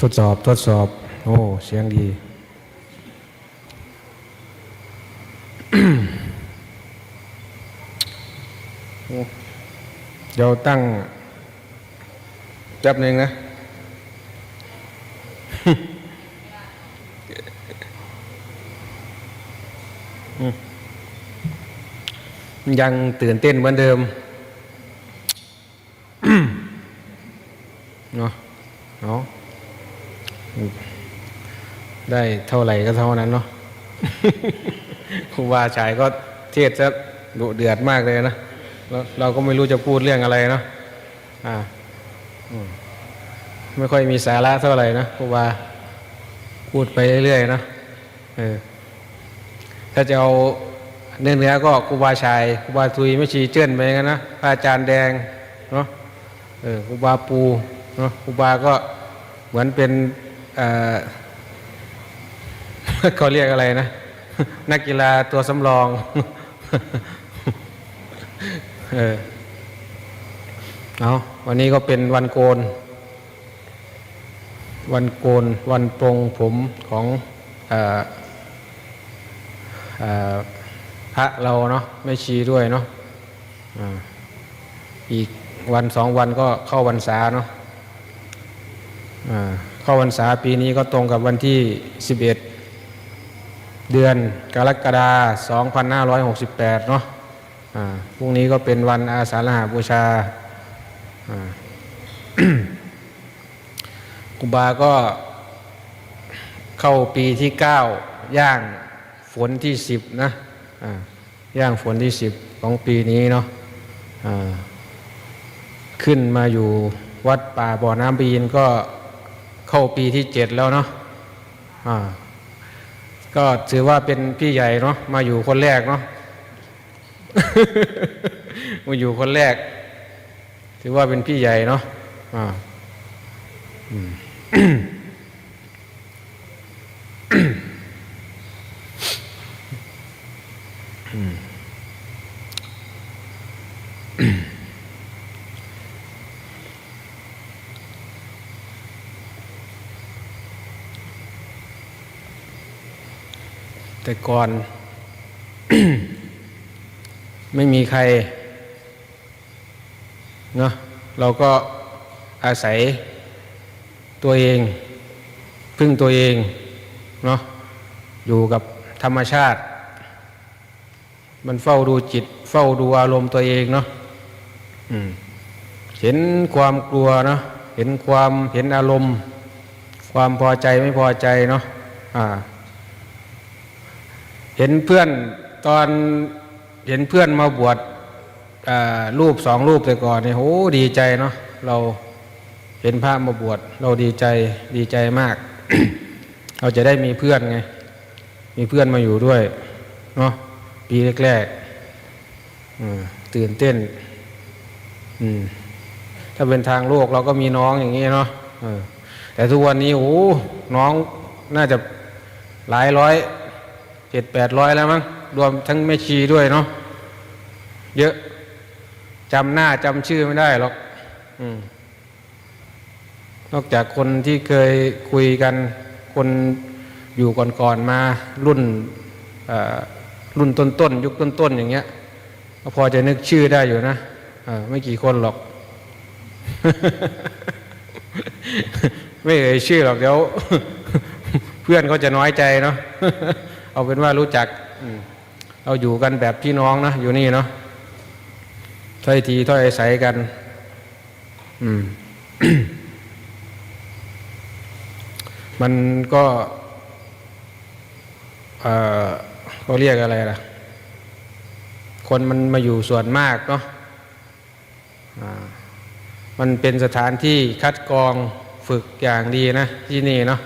ทดสอบทดสอบ โอ้ เสียงดี เดี๋ยวตั้ง จับหนึ่งนะ ยังตื่นเต้นเหมือนเดิม เนาะเนาะ ได้เท่าไหร่ก็เท่านั้นเนาะครูบาชายก็เทศซะดุเดือดมากเลยนะแล้วเราก็ไม่รู้จะพูดเรื่องอะไรเนาะอ่าอืมไม่ค่อยมีสาระเท่าไหร่นะครูบาพูดไปเรื่อยๆนะเออถ้าจะเอาเนื้อเนื้อๆก็ครูบาชายครูบาทุยไม่ชีเจิ้นไปงั้นนะพระอาจารย์แดงเนาะเออครูบาปูเนาะครูบาก็เหมือนเป็น เขาเรียกอะไรนะ นักกีฬาตัวสำรองเออเอาวันนี้ก็เป็นวันโกน วันโกน วันปรงผมของออพระเราเนาะไม่ชีด้วยเนาะอีกวันสองวันก็เข้าวันษาเนาะเข้าวันษาปีนี้ก็ตรงกับวันที่11เอ็ด เดือนกรกฎาคม2568 เนาะพรุ่งนี้ก็เป็นวันอาสาฬหบูชาอ่าครูบาก็เข้าปีที่ 9 ย่างฝนที่ 10 นะอ่าย่างฝนที่ 10 ของปีนี้เนาะอ่าขึ้นมาอยู่วัดป่าบ่อน้ำบีนก็เข้าปีที่ 7 แล้วเนาะอ่า ก็ถือว่าเป็นพี่ใหญ่เนาะมาอยู่คนแรกเนาะมาอยู่คนแรก ถือว่าเป็นพี่ใหญ่เนาะอ่า แต่ก่อน ไม่มีใครเนาะเราก็อาศัยตัวเอง พึ่งตัวเองเนาะอยู่กับธรรมชาติ มันเฝ้าดูจิต เฝ้าดูอารมณ์ตัวเองเนาะเห็นความกลัวเนาะเห็นความเห็นอารมณ์ ความพอใจไม่พอใจเนาะอ่า เห็นเพื่อนตอนเห็นเพื่อนมาบวชรูปสองรูปแต่ก่อนเนี่ยโอ้ดีใจเนาะเราเห็นพระมาบวชเราดีใจดีใจมาก เราจะได้มีเพื่อนไง มีเพื่อนมาอยู่ด้วยเนาะปีแรกๆตื่นเต้นถ้าเป็นทางโลกเราก็มีน้องอย่างนี้เนาะแต่ทุกวันนี้โอ้น้องน่าจะหลายร้อย เจ็ดแปดร้อยแล้วมั้งรวมทั้งแม่ชีด้วยเนาะเยอะจำหน้าจำชื่อไม่ได้หรอกอมนอกจากคนที่เคยคุยกันคนอยู่ก่อนๆมารุ่นเอ่อรุ่นต้นๆยุคต้นๆอย่างเงี้ยก็พอจะนึกชื่อได้อยู่นะเออไม่กี่คนหรอก ไม่เอ่ยชื่อหรอกเดี๋ยว เพื่อนเขาจะน้อยใจเนาะ เอาเป็นว่ารู้จักเราอยู่กันแบบพี่น้องนะอยู่นี่เนาะถ้อยทีถ้อยอาศัยกัน อืม มันก็เออเขาเรียกอะไรล่ะ คนมันมาอยู่ส่วนมากเนาะมันเป็นสถานที่คัดกรองฝึกอย่างดีนะ ที่นี่เนาะ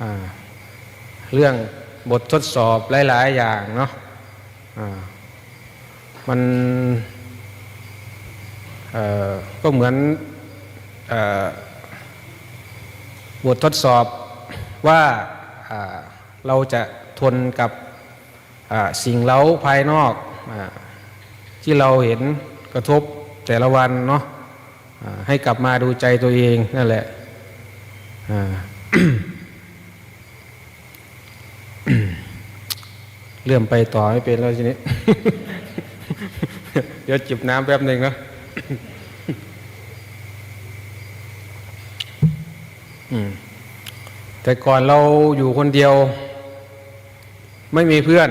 อ่าเรื่อง บททดสอบหลาย ๆ อย่างเนาะอ่ามันก็เหมือนอบททดสอบว่าเราจะทนกับสิ่งเล้าภายนอกอที่เราเห็นกระทบแต่ละวันเนาะให้กลับมาดูใจตัวเองนั่นแหละอ่า เริ่มไปต่อไม่เป็นแล้วทีนี้ เดี๋ยวจิบน้ำแป๊บหนึ่งนะแต่ก่อนเราอยู่คนเดียว ไม่มีเพื่อน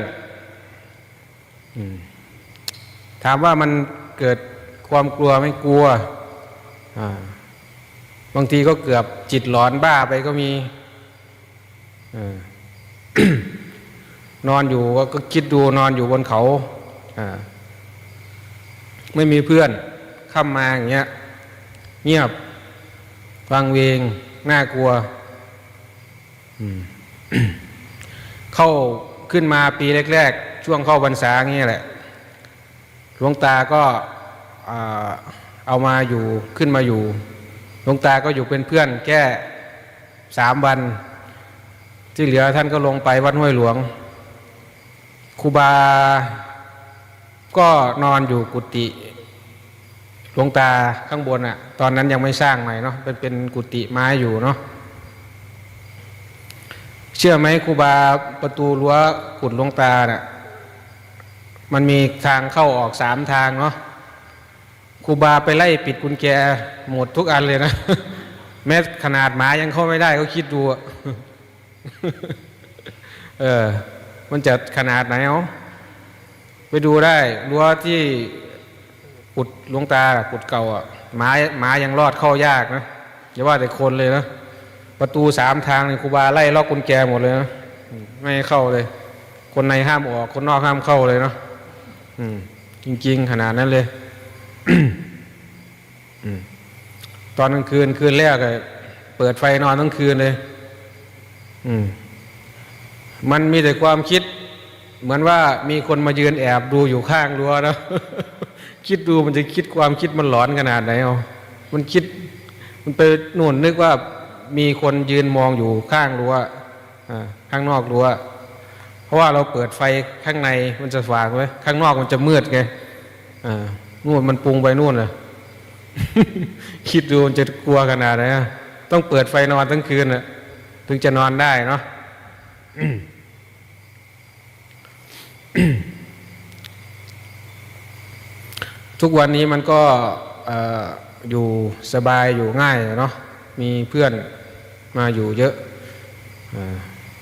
ถามว่ามันเกิดความกลัวไม่กลัวบางทีก็เกือบจิตหลอนบ้าไปก็มี นอนอยู่ก็คิดดูนอนอยู่บนเขาไม่มีเพื่อนข้ามาอย่างเงี้ย เงียบฟังเวงน่ากลัวเข้าขึ้นมาปีแรก ๆ ช่วงเข้าพรรษาอย่างเงี้ยแหละหลวงตาก็เอามาอยู่ขึ้นมาอยู่หลวงตาก็อยู่เป็นเพื่อนแค่สามวัน ที่เหลือท่านก็ลงไปวัดห้วยหลวง ครูบา ก็นอนอยู่กุฏิหลวงตาข้างบนอะ่ะตอนนั้นยังไม่สร้างใหม่เนาะเป็นเป็นกุฏิไม้อยู่เนาะเชื่อไหมครูบาประตูรั้วกุดหลวงตาเน่ะมันมีทางเข้าออกสามทางเนาะครูบาไปไล่ปิดกุญแจหมดทุกอันเลยนะ แม้ขนาดหมายังเข้าไม่ได้เขาคิดดู เออ มันจะขนาดไหนเอาไปดูได้รั้วที่กุดลวงตากุดเก่าอะหมาหมายังรอดเข้ายากนะอย่าว่าแต่คนเลยนะประตูสามทางนี่ครูบาไล่ล็อกกุญแจหมดเลยนะไม่ให้เข้าเลย คนในห้ามออก คนนอกห้ามเข้าเลยเนาะอืม จริง ๆ ขนาดนั้นเลยอืมตอนกลางคืนคืนแรกเปิดไฟนอนทั้งคืนเลย อืม มันมีแต่ความคิด เหมือนว่ามีคนมายืนแอบดูอยู่ข้างรั้วนะคิดดูมันจะคิดความคิดมันหลอนขนาดไหนเอามันคิด มันไปนู่นนึกว่ามีคนยืนมองอยู่ข้างรั้วข้างนอกรั้วเพราะว่าเราเปิดไฟข้างในมันจะสว่างไว้ข้างนอกมันจะมืดไงอ่านู่นมันปรุงไปนู่นเลยคิดดูมันจะกลัวขนาดไหนต้องเปิดไฟนอนทั้งคืนนะถึงจะนอนได้เนาะ ทุกวันนี้มันก็เอ่อยู่สบายอยู่ง่ายเนาะมีเพื่อนมาอยู่เยอะอ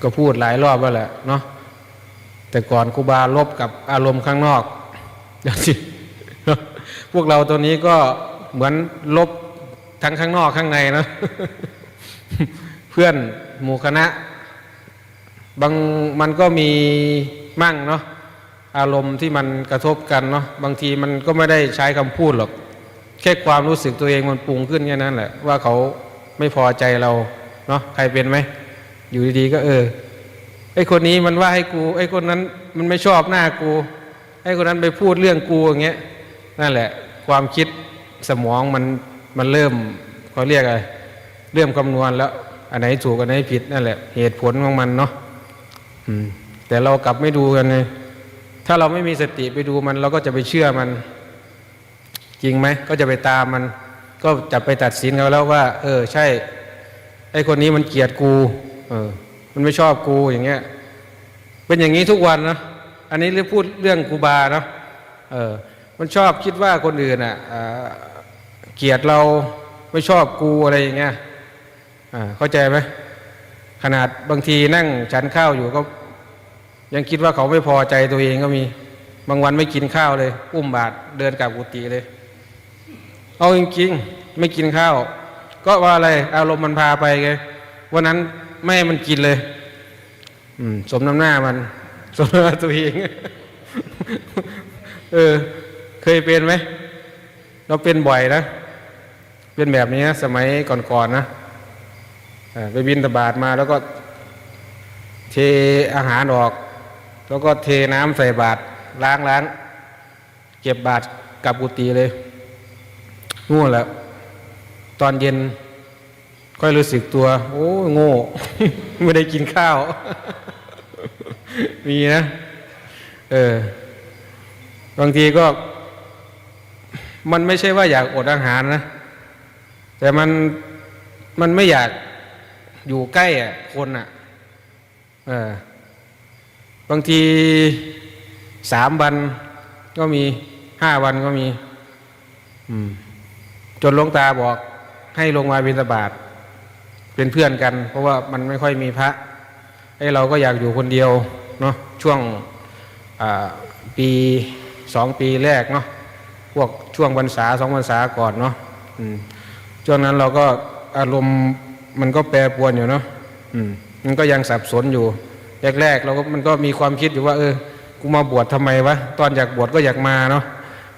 ก็พูดหลายรอบแล้วแหละเนาะแต่ก่อนครูบาลบกับอารมณ์ข้างนอกเดี๋ยวสิพวกเราตัวนี้ก็เหมือนลบทั้งข้างนอกข้างในเนาะเพื่อนหมู่คณะ บางมันก็มีมั่งเนาะอารมณ์ที่มันกระทบกันเนาะบางทีมันก็ไม่ได้ใช้คำพูดหรอก แค่ความรู้สึกตัวเองมันปรุงขึ้นแค่นั้นแหละ ว่าเขาไม่พอใจเราเนาะใครเป็นไหม อยู่ดีๆก็เออไอคนนี้มันว่าให้กู ไอคนนั้นมันไม่ชอบหน้ากูไอคนนั้นไปพูดเรื่องกูอย่างเงี้ยนั่นแหละ ความคิดสมองมันมันเริ่มเขาเรียกอะไรเริ่มคำนวณแล้ว อันไหนถูกอันไหนผิดนั่นแหละ เหตุผลของมันเนาะ แต่เรากลับไม่ดูกันเลยถ้าเราไม่มีสติไปดูมัน เราก็จะไปเชื่อมัน จริงไหม ก็จะไปตามมัน ก็จะไปตัดสินเขาแล้วว่า เออ ใช่ไอคนนี้มันเกลียดกู เออ มันไม่ชอบกูอย่างเงี้ย เป็นอย่างนี้ทุกวันนะอันนี้เรื่องพูดเรื่องกูบาเนาะเออ มันชอบคิดว่าคนอื่นอะเกลียดเราไม่ชอบกูอะไรอย่างเงี้ยอ่าเข้าใจไหมขนาดบางทีนั่งฉันข้าวอยู่ก็ ยังคิดว่าเขาไม่พอใจตัวเองก็มี บางวันไม่กินข้าวเลย อุ้มบาตรเดินกลับกุฏิเลย เอาจริงๆไม่กินข้าว ก็ว่าอะไร อารมณ์มันพาไปไงวันนั้นไม่ให้มันกินเลย อืม สมน้ำหน้ามัน สมน้ำหน้าตัวเอง เออ เคยเป็นไหมเราเป็นบ่อยนะเป็นแบบนี้นะสมัยก่อนๆนะไปบินตบาทมาแล้วก็เทอาหารออก แล้วก็เทน้ำใส่บาตรล้างล้างเก็บบาตรกลับกุฏิเลยง่วแหล้วตอนเย็นค่อยรู้สึกตัว โอ้โง่ ไม่ได้กินข้าว มีนะ เออ บางทีก็ มันไม่ใช่ว่าอยากอดอาหารนะ แต่มันมันไม่อยากอยู่ใกล้อะคนอะ เออ บางทีสามวันก็มีห้าวันก็มีอืมจนหลวงตาบอกให้ลงมาบิณฑบาตเป็นเพื่อนกัน เพราะว่ามันไม่ค่อยมีพระไอ้เราก็อยากอยู่คนเดียวเนาะช่วงปีสองปีแรกเนาะพวกช่วงพรรษาสองพรรษาก่อนเนาะช่วงนั้นเราก็อารมณ์มันก็แปรปรวนอยู่เนาะมันก็ยังสับสนอยู่ แรกๆเราก็มันก็มีความคิดอยู่ว่า เออกูมาบวชทำไมวะตอนอยากบวชก็อยากมาเนาะ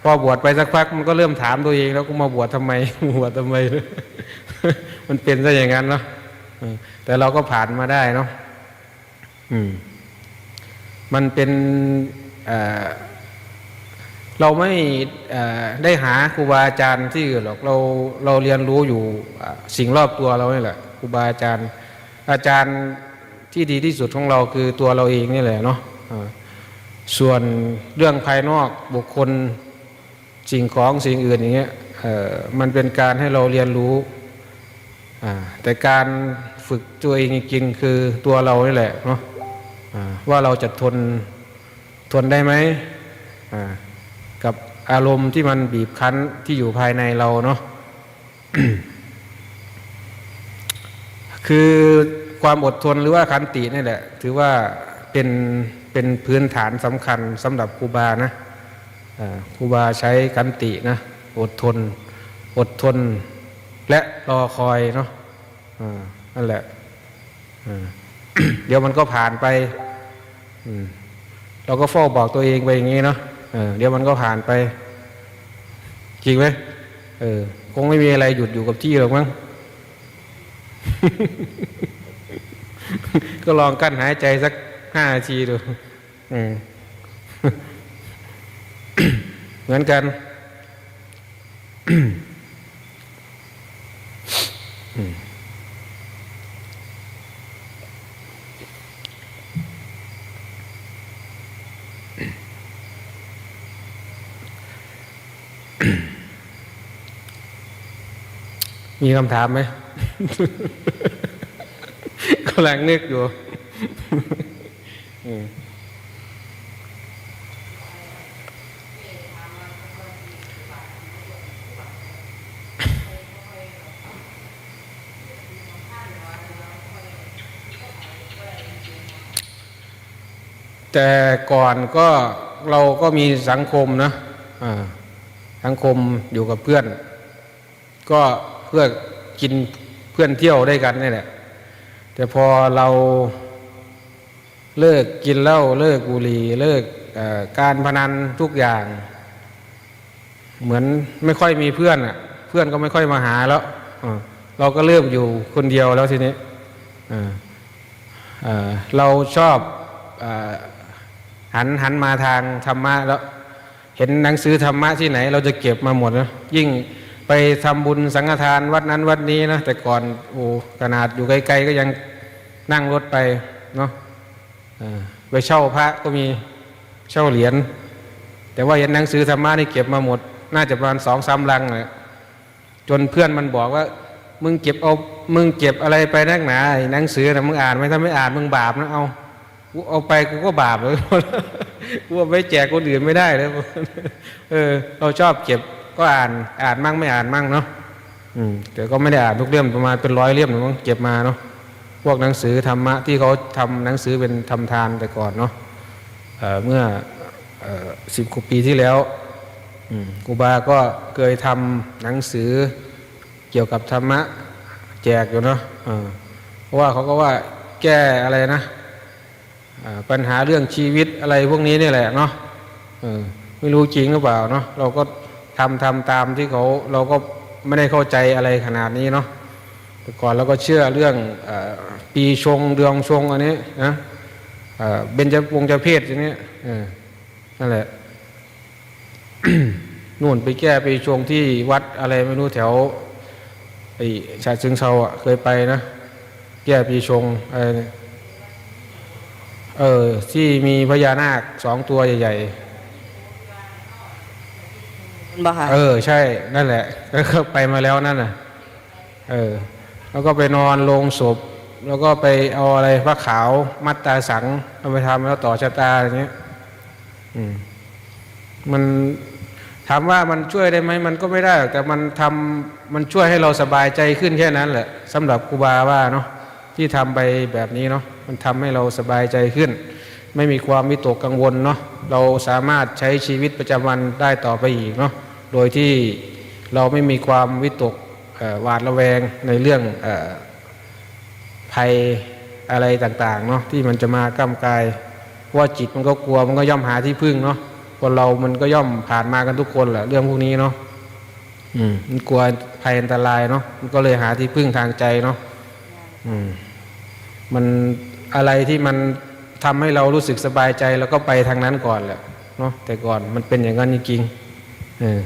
พอบวชไปสักพักมันก็เริ่มถามตัวเอง แล้วกูมาบวชทำไมบวชทำไม มันเป็นซะอย่างนั้นเนาะแต่เราก็ผ่านมาได้เนาะอืม มันเป็นเราไม่ได้หาครูบาอาจารย์ที่อื่นหรอกเราเราเรียนรู้อยู่สิ่งรอบตัวเราเนี่แหละครูบาอาจารย์ อาจารย์ ที่ดีที่สุดของเราคือตัวเราเองนี่แหละเนาะส่วนเรื่องภายนอกบุคคลสิ่งของสิ่งอื่นอย่างเงี้ยเออมันเป็นการให้เราเรียนรู้อ่าแต่การฝึกตัวเองจริงคือตัวเรานี่แหละเนาะอ่าว่าเราจะทนทนได้ไหมอ่ากับอารมณ์ที่มันบีบคั้นที่อยู่ภายในเราเนาะคือ ความอดทนหรือว่าขันตินี่แหละ ถือว่าเป็นเป็นพื้นฐานสำคัญสำหรับครูบานะครูบาใช้ขันตินะอดทน อดทน และรอคอยเนาะอ่านั่นแหละเดี๋ยวมันก็ผ่านไปเราก็เฝ้าบอกตัวเองไปอย่างนี้เนาะเดี๋ยวมันก็ผ่านไป จริงไหมเออ คงไม่มีอะไรหยุดอยู่กับที่หรอกมั้ง ก็ลองกั้นหายใจสักห้านาทีดูเหมือนกันมีคำถามไหม กำลังนึกอยู่อืมแต่ก่อนก็เราก็มีสังคมนะอ่าสังคมอยู่กับเพื่อน ก็เพื่อกินเพื่อนเที่ยวได้วยกันนี่แหละ แต่พอเราเลิกกินเหล้าเลิกบุหรี่เลิกการพนันทุกอย่าง เหมือนไม่ค่อยมีเพื่อนอะ เพื่อนก็ไม่ค่อยมาหาแล้วเราก็เริ่มอยู่คนเดียวแล้วทีนี้เราชอบอหันหันมาทางธรรมะแล้ว เห็นหนังสือธรรมะที่ไหน เราจะเก็บมาหมดนะยิ่ง ไปทำบุญสังฆทานวัดนั้นวัดนี้นะแต่ก่อนโอ้ขนาดอยู่ไกลๆก็ยังนั่งรถไปเนาะไปเช่าพระก็มีเช่าเหรียญแต่ว่าเห็นหนังสือธรรมะนี่เก็บมาหมด น่าจะประมาณสองสามลังเลยจนเพื่อนมันบอกว่า มึงเก็บเอามึงเก็บอะไรไปนักหนาหนังสือนะมึงอ่านไหมถ้าไม่อ่านมึงบาปนะเอากูเอาไปกูก็บาปเลยกูเอาไปแจกคนอื่นไม่ได้เลยเออเราชอบเก็บ ก็อ่านอ่านมั่งไม่อ่านมั่งเนาะอืมแต่ก็ไม่ได้อ่านทุกเล่มประมาณเป็นร้อยเล่มหรือมั้งเก็บมาเนาะพวกหนังสือธรรมะที่เขาทำหนังสือเป็นทำทานแต่ก่อนเนาะเเมื่อสิบกว่าปีที่แล้วอืมกูบาก็เคยทำหนังสือเกี่ยวกับธรรมะแจกอยู่เนาะเพราะว่าเขาก็ว่าแก้อะไรนะปัญหาเรื่องชีวิตอะไรพวกนี้นี่แหละเนาะไม่รู้จริงหรือเปล่าเนาะเราก็ ทำทำตามที่เขาเราก็ไม่ได้เข้าใจอะไรขนาดนี้เนาะแต่ก่อนเราก็เชื่อเรื่องอปีชงเดืองชงอันนี้นะเบญจวงศ์เพศอย่างนี้นั่นแหละนู่นไปแก้ปีชงที่วัดอะไรไม่รู้แถวไอ้ชาเชิงเซาอะเคยไปนะ แก้ปีชงอะไรเนี่ยเออที่มีพญานาคสองตัวใหญ่ บ่ค่ะเออ ใช่นั่นแหละก็ไปมาแล้วนั่นน่ะ เออ แล้วก็ไปนอนลงศพ แล้วก็ไปเอาอะไรพระขาวมัดตาสังเอาไปทำแล้วต่อชะตาอย่างเงี้ย อืม มันถามว่ามันช่วยได้ไหมมันก็ไม่ได้ แต่มันทำมันช่วยให้เราสบายใจขึ้นแค่นั้นแหละสำหรับครูบาว่าเนาะที่ทำไปแบบนี้เนาะมันทำให้เราสบายใจขึ้น ไม่มีความวิตกกังวลเนาะเราสามารถใช้ชีวิตประจำวันได้ต่อไปอีกเนาะโดยที่เราไม่มีความวิตกเอ่อหวาดระแวงในเรื่องเออภัยอะไรต่างๆเนาะที่มันจะมากล้ำกายเพราะว่าจิตมันก็กลัวมันก็ย่อมหาที่พึ่งเนาะคนเรามันก็ย่อมผ่านมากันทุกคนแหละเรื่องพวกนี้เนาะอืมมันกลัวภัยอันตรายเนาะมันก็เลยหาที่พึ่งทางใจเนาะอืมมันอะไรที่มัน ทำให้เรารู้สึกสบายใจแล้วก็ไปทางนั้นก่อนแหละเนาะแต่ก่อนมันเป็นอย่างนั้นจริงๆเออ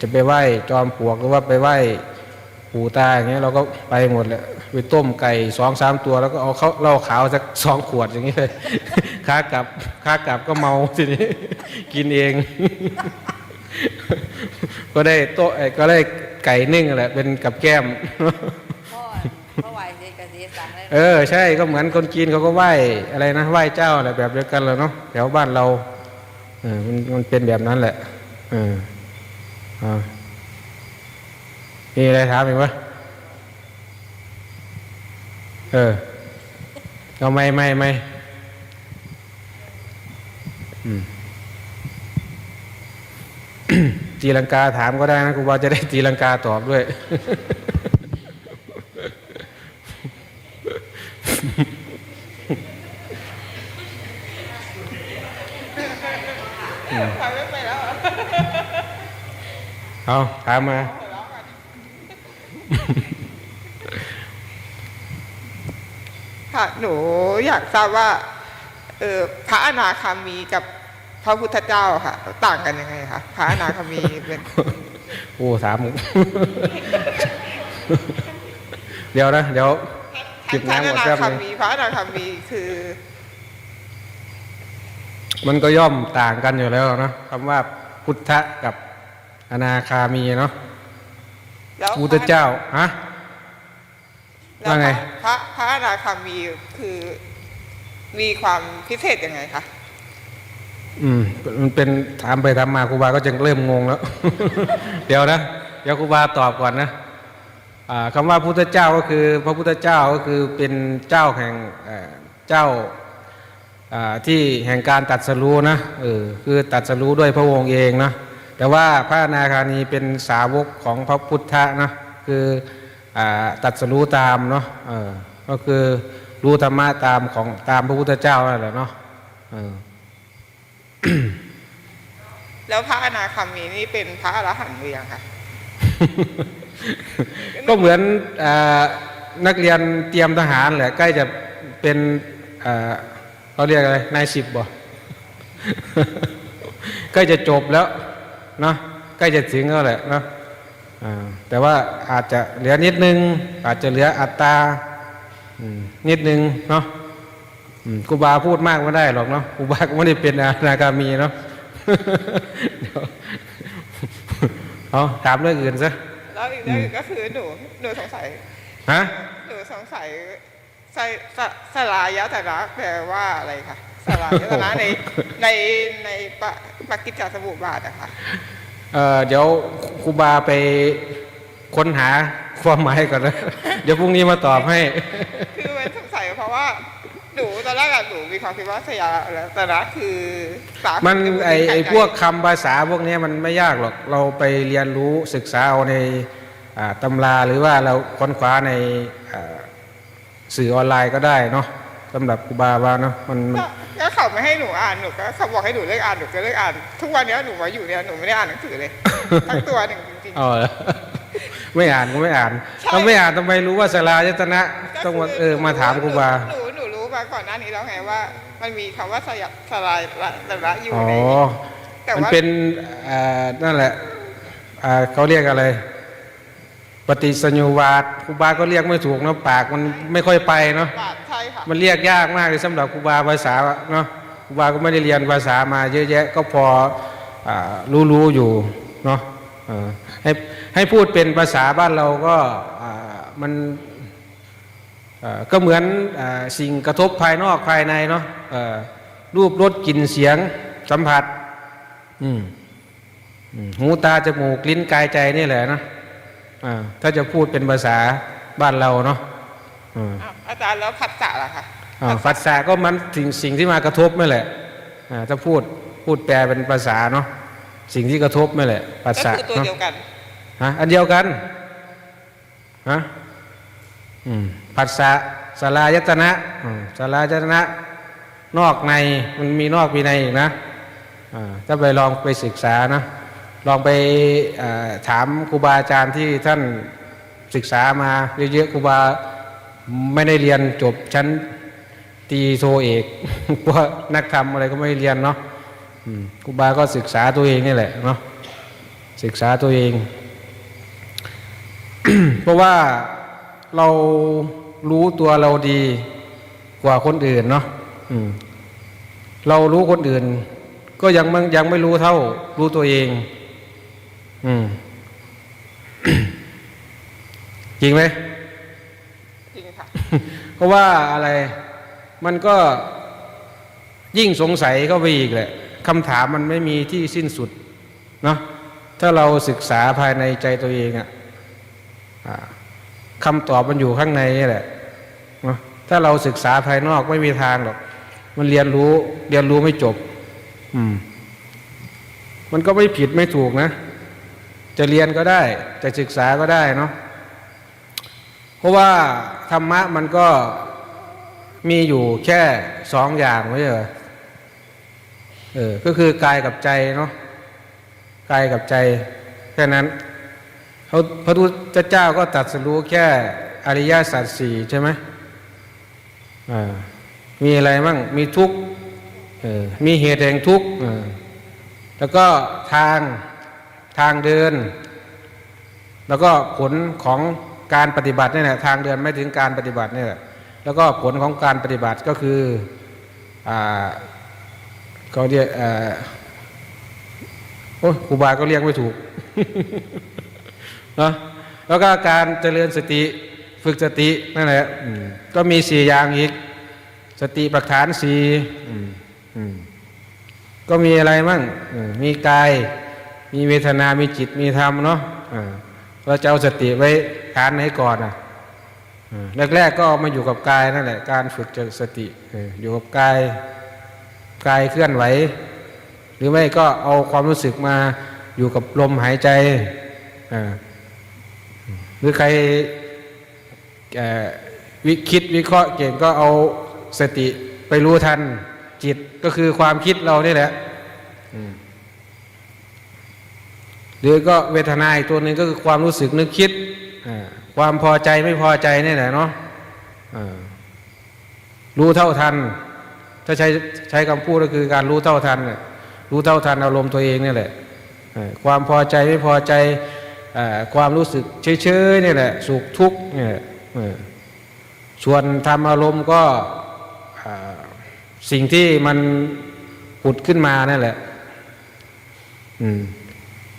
จะไปไหว้จอมปลวกหรือว่าไปไหว้ปู่ตาอย่างเงี้ยเราก็ไปหมดแหละไปต้มไก่สองสามตัว แล้วก็เอาเข้าเหล้าขาวสักสองขวดอย่างนี้เลยขากลับขากลับก็เมาทีนี้กินเอง ก็ได้โต๊ะเอ่อก็ได้ไก่นึ่งแหละเป็นกับแก้ม สียกเสียสั่งเออใช่ก็เหมือนคนจีนเขาก็ไหว้อะไรนะไหว้เจ้าอะไรแบบเดียวกันเลยเนาะแถวบ้านเราเออมันมันเป็นแบบนั้นแหละเออเอามีอะไรถามอีกวะเออเอาไม่ไม่ไม่ตีลังกาถามก็ได้นะครูบาจะได้ตีลังกาตอบด้วย ไปไม่ไปแล้ว เหรอเอาถามมาหัวเราะกันค่ะ หนูอยากทราบว่า เออพระอนาคามีกับพระพุทธเจ้าค่ะ ต่างกันยังไงคะพระอนาคามีเป็นโอ้ถามเดี๋ยวนะ เดี๋ยว จิบพระน้ำหมอดนาแป๊บคานึงมีพระอนาคามีคือ มันก็ย่อมต่างกันอยู่แล้วนะคำว่าพุทธะกับอนาคามีเนาะแล้วพุทธเจ้าฮะแล้วว่าไงพระพระอนาคามีคือมีความพิเศษยังไงคะอืมมันเป็นถามไปถามมาครูบาก็จะเริ่มงงแล้ว เดี๋ยวนะ เดี๋ยวครูบาตอบก่อนนะ อ่าคำว่าพุทธเจ้าก็คือพระพุทธเจ้าก็คือเป็นเจ้าแห่งเอ่อเจ้าอ่าที่แห่งการตัดสรู้นะเออคือตัดสรู้ด้วยพระองค์เองนะแต่ว่าพระอนาคานีเป็นสาวกของพระพุทธนะคืออ่าตัดสรู้ตามเนาะเออก็คือรู้ธรรมะตามของตามพระพุทธเจ้านั่นแหละเนาะเออแล้วพระอนาคามีนี่เป็นพระอรหันต์หรือยังคะ ก็เหมือนนักเรียนเตรียมทหารแหละใกล้จะเป็นเขาเรียกอะไรนายสิบบ่ใกล้จะจบแล้วเนาะใกล้จะถึงแล้วแหละเนาะแต่ว่าอาจจะเหลือนิดนึง อาจจะเหลืออัตรานิดนึงเนาะอืมครูบาพูดมากไม่ได้หรอกเนาะครูบาก็ไม่ได้เป็นอนาคามีเนาะเดี๋ยวเอาถามเรื่องอื่นซะ แล้วอีกเรื่องหนึ่งก็คือหนูหนูสงสัย ฮะ หนูสงสัยสสสสลายตนะแปลว่าอะไรคะสลายตนะในในในปะปกิจจสมุปบาทอะค่ะเอ่อเดี๋ยวครูบาไปค้นหาความหมายก่อนนะ เดี๋ยวพรุ่งนี้มาตอบให้ คือมันสงสัยเพราะว่าห นูตอนแรกอะหนูมีความคิดว่าสยามตนะคือสามันคือไอไอไก่พวกคำภาษาพวกเนี้ยมันไม่ยากหรอกเราไปเรียนรู้ศึกษาเอาในอ่าตำราหรือว่าเราค้นคว้าในอ่าสื่อออนไลน์ก็ได้เนาะสำหรับครูบาว่าเนาะมันมันก็ก็เขาไม่ให้หนูอ่านหนูก็เขาบอกให้หนูเลิกอ่านหนูก็เลิกอ่าน ทุกวันเนี้ยหนูมาอยู่เนี่ยหนูไม่ได้อ่านหนังสือเลยทั้งตัวหนึ่งจริงอ๋อเหรอไม่อ่านก็ไม่อ่านใช่ถ้าไม่อ่านทำไมรู้ว่าสลายตนะๆต้องมาก็คืเออมาถามครูบาหนูหนูรู้ มาก่อนหน้านี้แล้วไงว่า มันมีคำว่าสยามสลายตนะอยู่อ๋อในแต่มันว่าเป็นอ่านั่นแหละอ่าเขาเรียกอะไร ปฏิสัญญวาสครูบาก็เรียกไม่ถูกเนาะปากมันไม่ค่อยไปเนาะบาทใช่ค่ะมันเรียกยากมากเลยสำหรับครูบาภาษาเนาะครูบาก็ไม่ได้เรียนภาษามาเยอะแยะก็พอรู้รู้ๆอยู่เนาะเออให้ให้พูดเป็นภาษาบ้านเราก็อ่ามันเอ่อ ก็เหมือนอาสิ่งกระทบภายนอกภายในเนาะเอ่อรูปรสกลิ่นเสียงสัมผัสอืมอืมหูตาจมูกลิ้นกายใจนี่แหละนะอ่าถ้าจะพูดเป็นภาษาบ้านเราเนาะอ่าอ้าวอาจารย์แล้วผัสสะล่ะคะอ่าฟัสสะก็มันสิ่งสิ่งที่มากระทบไม่แหละอ่าถ้าพูดพูดแปลเป็นภาษาเนาะสิ่งที่กระทบไม่แหละปัสก็สะคือตัวเนาะเดียวกันฮะอันเดียวกันฮะอืม ผัสสะสลายตนะสลายตนะ นอกในมันมีนอกมีในอีกนะถ้าไปลองไปศึกษานะลองไปถามครูบาอาจารย์ที่ท่านศึกษามาเยอะๆครูบาไม่ได้เรียนจบชั้นตีโทเอกเพราะนักธรรมอะไรก็ไม่เรียนเนาะครูบาก็ศึกษาตัวเองนี่แหละเนาะศึกษาตัวเอง เพราะว่าเรา รู้ตัวเราดีกว่าคนอื่นเนาะอืมเรารู้คนอื่น ก็ยังไม่ยังไม่รู้เท่า รู้ตัวเอง อืมจริงไหมจริงค่ะเพราะว่าอะไร มันก็ยิ่งสงสัยเข้าไปอีกแหละคำถามมันไม่มีที่สิ้นสุดเนาะถ้าเราศึกษาภายในใจตัวเองอะอะ คำตอบมันอยู่ข้างในนี่แหละเนาะถ้าเราศึกษาภายนอกไม่มีทางหรอก มันเรียนรู้เรียนรู้ไม่จบ อืม มันก็ไม่ผิดไม่ถูกนะ จะเรียนก็ได้ จะศึกษาก็ได้เนาะเพราะว่าธรรมะมันก็มีอยู่แค่สองอย่างไม่ใช่เหรอเออ ก็คือกายกับใจเนาะกายกับใจแค่นั้น เขาพระพุทธเจ้าก็ตัดสรู้แค่อริยสัจสี่ใช่ไหมมีอะไรมั่งมีทุกข์มีเหตุแห่งทุกข์แล้วก็ทางทางเดิน แล้วก็ผลของการปฏิบัตินี่แหละทางเดินไม่ถึงการปฏิบัตินี่แหละแล้วก็ผลของการปฏิบัติก็คืออ่าเขาเรียกอ่าโอ้ครูบาก็เรียกไม่ถูก เนาะแล้วก็การเจริญสติฝึกสตินั่นแหละก็มีสี่อย่างอีก สติปัฏฐานสี่ก็มีอะไรมั่งมีกาย มีเวทนา มีจิตมีธรรมเนาะเราจะเอาสติไว้ฐานไหนก่อนอะแรกๆก็เอามาอยู่กับกายนั่นแหละการฝึกเจริญสติอออยู่กับกายกายเคลื่อนไหว หรือไม่ก็เอาความรู้สึกมาอยู่กับลมหายใจอ่า หรือใครเอ่อวิคิดวิเคราะห์เก่งก็เอาสติไปรู้ทันจิตก็คือความคิดเรานี่แหละหรือก็เวทนาอีกตัวหนึ่งก็คือความรู้สึกนึกคิดอ่าความพอใจไม่พอใจนี่แหละเนาะอ่ารู้เท่าทัน ถ้าใช้ใช้คำพูดก็คือการรู้เท่าทันน่ะรู้เท่าทันอารมณ์ตัวเองนี่แหละอ่าความพอใจไม่พอใจอ่า ความรู้สึกเฉยๆนี่แหละสุขทุกข์เนี่ยส่วนทำอารมณ์ก็สิ่งที่มันผุดขึ้นมานั่นแหละ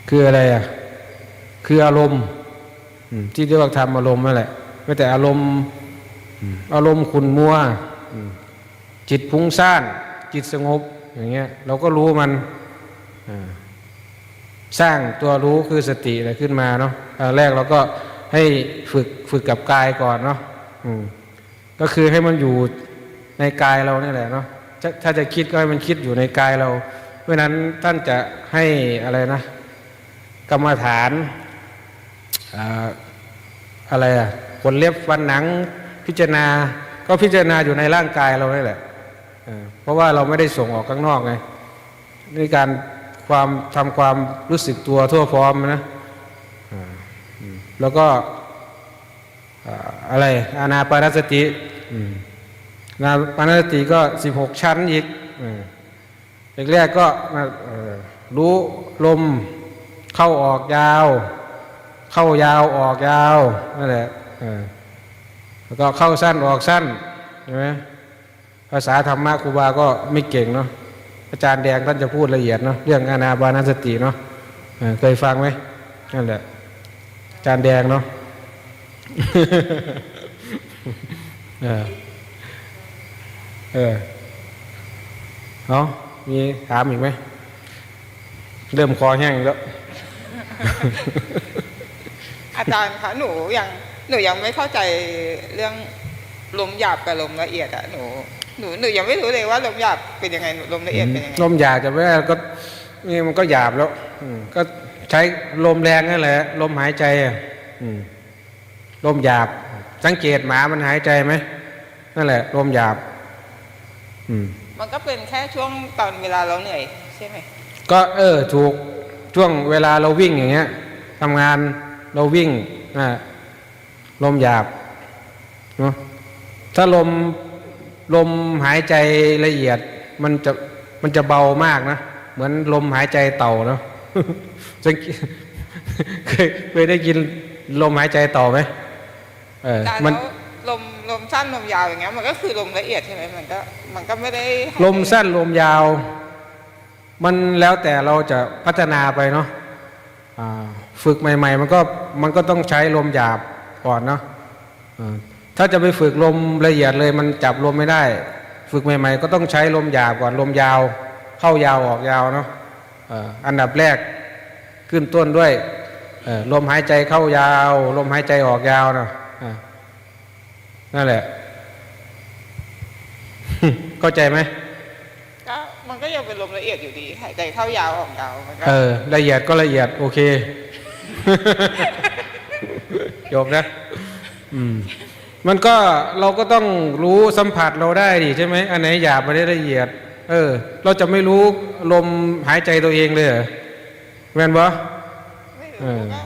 คืออะไรอะคืออารมณ์ที่เรียกว่าธรรมอารมณ์นั่นแหละไม่แต่อารมณ์อารมณ์ขุนมัวจิตพุ่งซ่านจิตสงบอย่างเงี้ยเราก็รู้มันอ่า สร้างตัวรู้คือสติอะไรขึ้นมาเนาะแรกเราก็ให้ฝึกฝึกกับกายก่อนเนาะอืมก็คือให้มันอยู่ในกายเรานี่แหละเนาะถ้าจะคิดก็ให้มันคิดอยู่ในกายเรา เพราะนั้นท่านจะให้อะไรนะ กรรมฐานอ่าอะไรอะขนเล็บฟันหนังพิจารณา ก็พิจารณาอยู่ในร่างกายเรานี่แหละเพราะว่าเราไม่ได้ส่งออกข้างนอกไงในการ ความทำความรู้สึกตัวทั่วพร้อมนะแล้วก็อะไรอานาปานสติอานาปานสติก็สิบหกชั้นอีกอแรกๆก็รู้ลมเข้าออกยาว เข้ายาวออกยาวนั่นแหละแล้วก็เข้าสั้นออกสั้นใช่ไหมภาษาธรรมะครูบาก็ไม่เก่งเนาะ อาจารย์แดงท่านจะพูดละเอียดเนาะเรื่องอานาบานสติเนาะเคยฟังไหมนั่นแหละอาจารย์แดงเนาะเออเออเอามีถามอีกไหมเริ่มคอแห้งแล้ว อาจารย์คะหนูยังหนูยังไม่เข้าใจเรื่อง ลมหยาบกับลมละเอียดอะหนูหนูหนูยังไม่รู้เลยว่าลมหยาบเป็นยังไงลมละเอียดเป็นยังไงลมหยาบจะไม่ได้ก็นี่มันก็หยาบแล้ว อืมก็ใช้ลมแรงนั่นแหละ ลมหายใจอะอืมลมหยาบ สังเกตหมามันหายใจไหมนั่นแหละ ลมหยาบ อืม มันก็เป็นแค่ช่วงตอนเวลาเราเหนื่อยใช่ไหมก็เออ ถูกช่วงเวลาเราวิ่งอย่างเงี้ยทำงานเราวิ่งอ่าลมหยาบเนาะ ถ้าลมลมหายใจละเอียด มันจะมันจะเบามากนะ เหมือนลมหายใจเต่าเนาะสังเกตเคยเคยได้ยินลมหายใจเต่าไหมเออแต่มันแล้วลมลมสั้นลมยาวอย่างเงี้ยมันก็คือลมละเอียดใช่ไหมมันก็มันก็ไม่ได้ ลมสั้นลมยาว มันแล้วแต่เราจะพัฒนาไปเนาะอ่าฝึกใหม่ ๆ มันก็มันก็ต้องใช้ลมหยาบก่อนเนาะอ่า ถ้าจะไปฝึกลมละเอียดเลยมันจับลมไม่ได้ ฝึกใหม่ ๆ ก็ต้องใช้ลมหยาบก่อนลมยาว เข้ายาวออกยาวเนาะอ่าอันดับแรกขึ้นต้นด้วยเอ่อลมหายใจเข้ายาว ลมหายใจออกยาวเนาะอ่านั่นแหละ เข้าใจไหมก็มันก็ยังเป็นลมละเอียดอยู่ดีหายใจเข้ายาวออกยาวมันก็เออละเอียดก็ละเอียด โอเคจบนะ อืม มันก็เราก็ต้องรู้สัมผัสเราได้ดิใช่ไหมอันไหนหยาบไม่ได้ละเอียด เออ เราจะไม่รู้ลมหายใจตัวเองเลยเหรอแม่นบ่ไม่เอรู้อก็